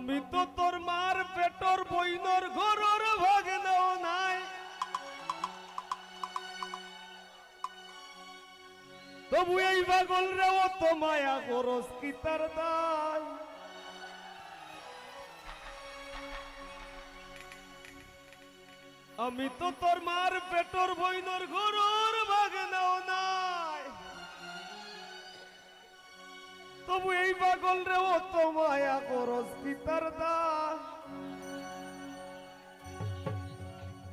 আমি তো তোর মার পেটর বইনর ঘরর ভাগনাও নাই। তবু এই পাগল রে, ও তো মায়া করস কি তার দায়? আমি তো তোর মার পেটর বইনর ঘরর ভাগনাও নাই তবু এই পাগল রে ও তো মায়া করস কি তার দায়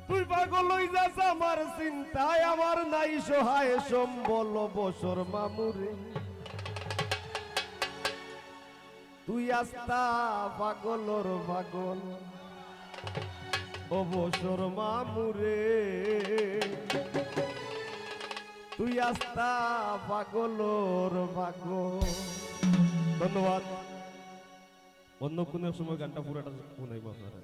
তুই পাগল হই যাস আমার চিন্তায়, আমার নাই সহায় সম্বল বসর মামুরে। তুই আস্তা পাগলর পাগল অবসর মামুরে। তুই আস্তা পাগলর পাগল। ধন্যবাদ। অন্য কোনো সময় গানটা পুরাটা শুনাইব আপনারা।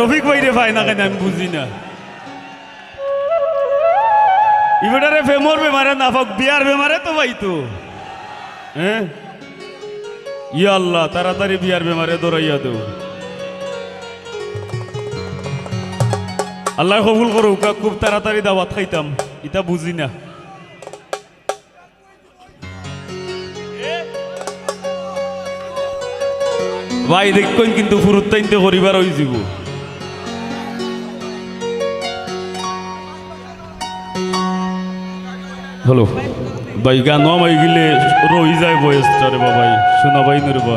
রফিক ভাই রে ভাই, না কেন আমি বুঝি না। ইবেটারে ফেমর বেমারে না ফাক বিয়ার বেমারে তো ভাই তো। হ্যাঁ ইয়া আল্লাহ, তাড়াতাড়ি বিয়ার বেমারে দৌড়াইয়া দেও আল্লাহ কবুল করুক খুব তাড়াতাড়ি দাওয়াত খাইতাম, ইটা বুঝি না। ভাই দেখবেন কিন্তু ফুরুত্তাইনতে করিবার হয়ে যাব। হ্যালো, ভাই, গান মাই গেলে রই যায় বয়সটা রে বাবাই। শোনা ভাই নরে বা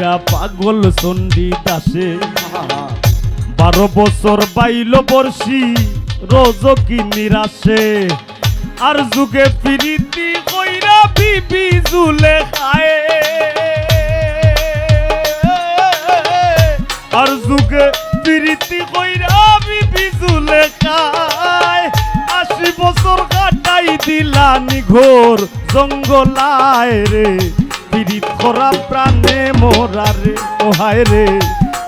কইরা পাগল চণ্ডী দাসে। বারো বছর বাইল বর্ষি, রোজ কি নিরাশে। আর যুগে প্রীতি কইরা বিবি জুলে খায়। আর যুগে প্রীতি কইরা বিবি জুলে খায়। আশি বছর কাটাই দিলা নিঘোর জঙ্গলায় রে। পিরিত করা প্রাণে মোরা রে। ওহায় রে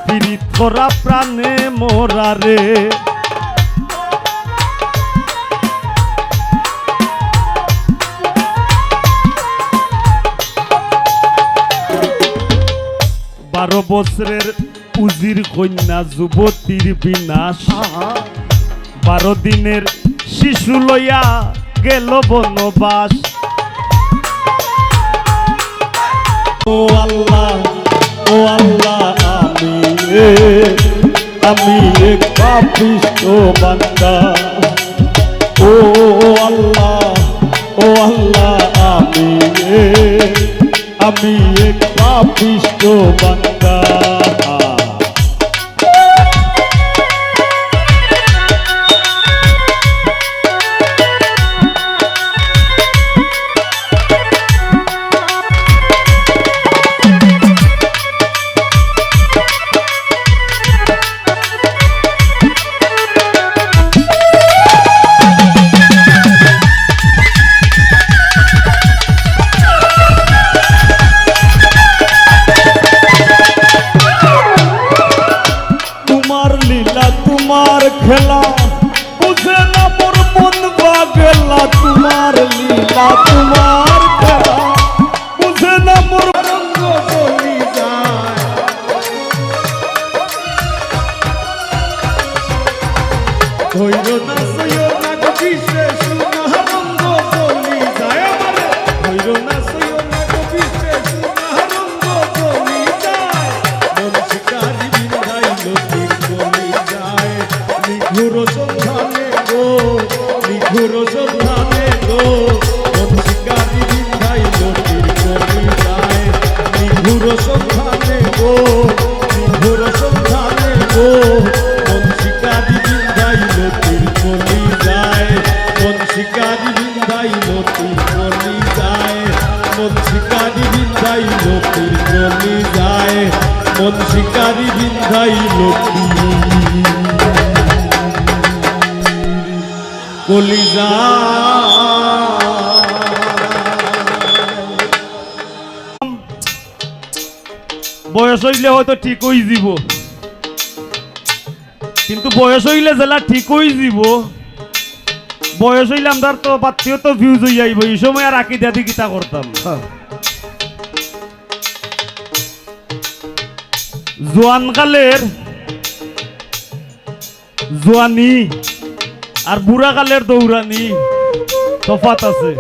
পিরিত করা প্রাণে মোরা রে। বারো বছরের উজির কন্যা যুবতীর বিনাশ। বারো দিনের শিশু লইয়া গেল বনবাস। ও আল্লাহ ও আল্লাহ, আমি আমি এক পাপিষ্ট বান্দা। ও আল্লাহ ও আল্লাহ, আমি আমি পাপিষ্ট বান্দা। মন শিকারি বিন্ধাইল কি কলিজা। বয়স হইলে হয়তো ঠিক হই যাব কিন্তু বয়স হইলে জেলা ঠিক হই যাব বয়স হইলে আমরা তো বাত্তিও তো ভিউজ হই যাইব। এই সময় আর আঁকি দাদি কিতা করতাম জোয়ান কালের, জোয়ানি আর বুড়া কালের দৌড়ানি। তফাত আছে।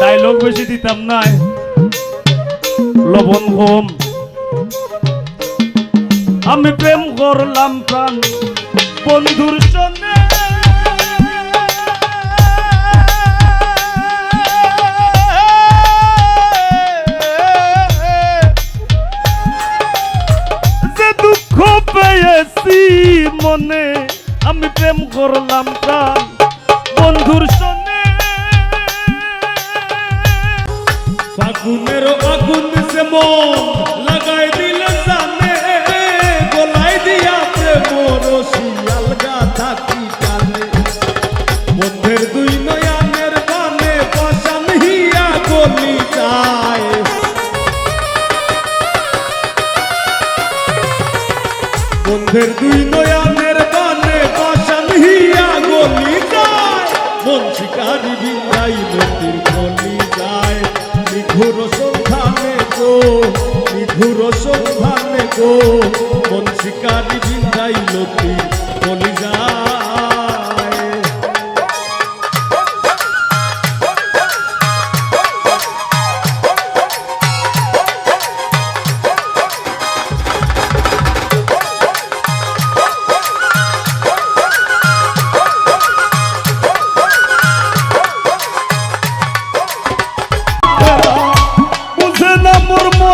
ডায়লগ বেশি দিতাম নাই লবণ কম। আমি প্রেম করলাম প্রাণ। বন্ধুর সঙ্গে মনে আমি প্রেম করলাম প্রাণ। বন্ধুর সঙ্গে ফাগুনের আগুন সে মন গো নিঘুর সন্ধানে গো মন শিকারি বিন্দাই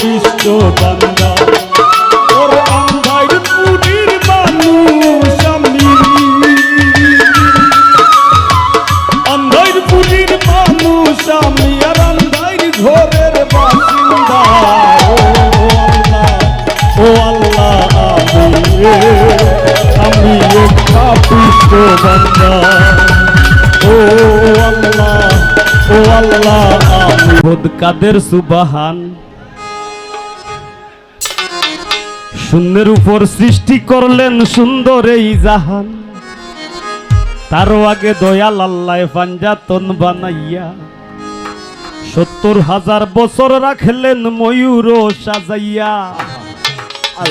পাপিষ্ট বান্দা ওর আন্ধার পুরীর মানুষ আমি। আন্ধার পুরীর মানুষ আমি আর আন্ধার ঘরের কাদের সুবাহান। শূন্যের উপর সৃষ্টি করলেন সুন্দর এই জাহান। তারও আগে দয়াল আল্লাহ পাঞ্জাতন বানাইয়া সত্তর হাজার বছর রাখলেন ময়ূর সাজাইয়া।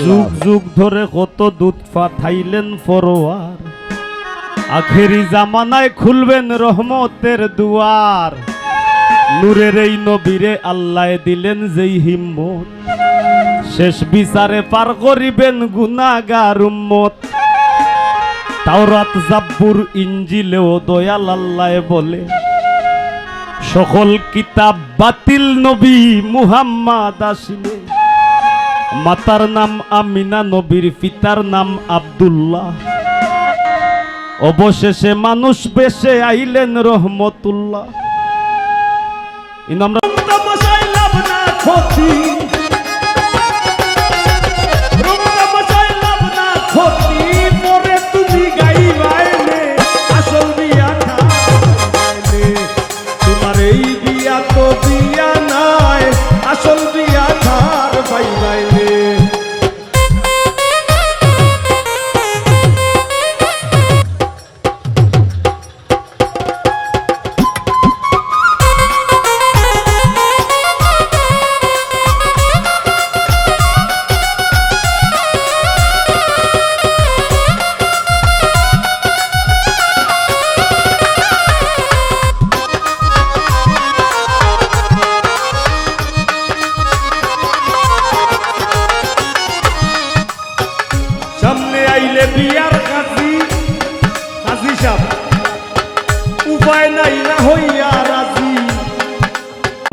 যুগ যুগ ধরে কত দুধ পাঠাইলেন ফরোয়ার। আখেরি জামানায় খুলবেন রহমতের দুয়ার। নূরের এই নবীরে আল্লাহ দিলেন যেই হিম্মত। শেষ বিচারে পার করিবেন গুনাগার উম্মত। তাওরাত জাব্বুর ইঞ্জিলেও দয়াল আল্লাহ বলে, সকল কিতাব বাতিল নবী মুহাম্মদ আসিলে। মাতার নাম আমিনা নবীর, পিতার নাম আব্দুল্লাহ। অবশেষে মানুষ বেশে আইলেন রহমতুল্লাহ। আমরা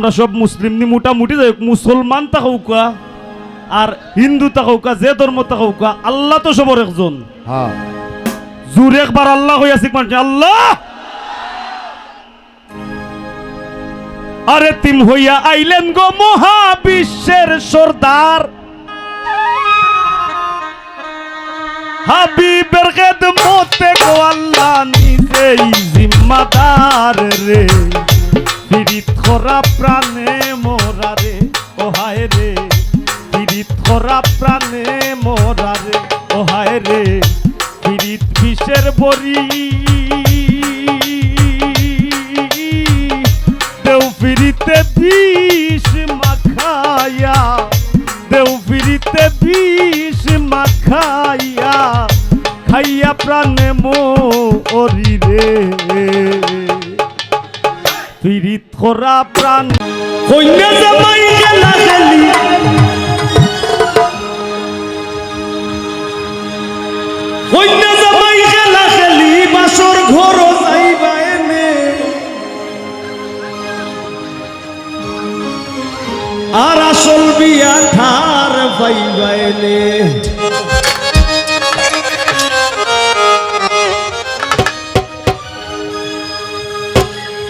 আমরা সব মুসলিম নি মোটামুটি যাই মুসলমান তাহৌকা আর হিন্দু তাহৌকা যে ধর্ম তাহৌকা আল্লাহ তো সবর একজন। হ্যাঁ। জুর একবার আল্লাহ হইয়াছি মানে আল্লাহ! আরে তিম হইয়া আইলেন গো মহাবিশ্বের সর্দার। হাবিবের খেদমতে গো আল্লাহ নিজেই জিম্মাদার রে। পীড়িত খরা প্রাণে মোরারে ওহায় রে। পীড়িত খরা প্রাণে মোরারে ওহায় রে। পীড়িত বিষের বরি দেউ ফিরিতে বিষ খরা প্রাণ। কন্যা জামাই গেলা গেলি। কন্যা জামাই আর আসল বিয়া ঠার পাইবা এনে।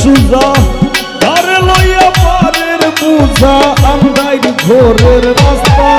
সুজা ধারে লইয়া পারের বুঝা অন্ধাইর ঘোরের রাস্তা।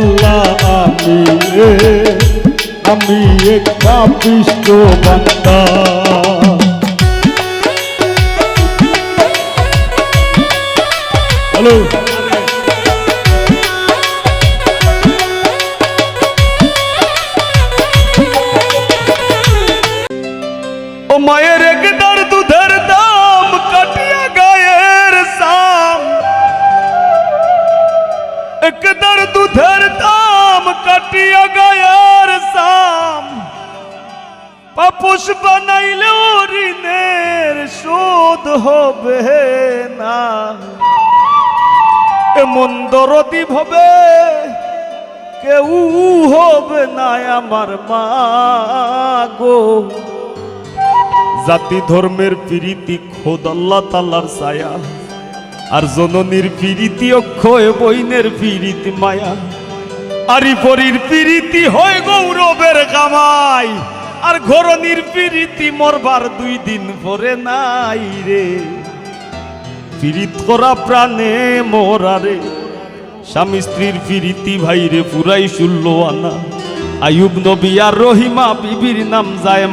আল্লাহ আমি আমি একটা পাপিষ্ট বান্দা। হ্যালো কাটিয়া গায়ের সাম। বানাইলে ঋণের শোধ হবে না। এমন দরদি হবে কেউ হবে না আমার মা গো। জাতি ধর্মের প্রীতি খোদ আল্লাহ তাল্লার ছায়া। আর জননীর প্রীতি অক্ষয় বইনের প্রীতি মায়া। আরি পরীর প্রীতি হয় গৌরবের কামাই, আর ঘরনির প্রীতি মরবার দুই দিন পরে নাই রে। পিরিত করা প্রাণে মোরারে স্বামী স্ত্রীর ফিরিতি ভাইরে পুরাই শুল্লো আনা আয়ুব নবী আর রহিমা বিবির নাম যায়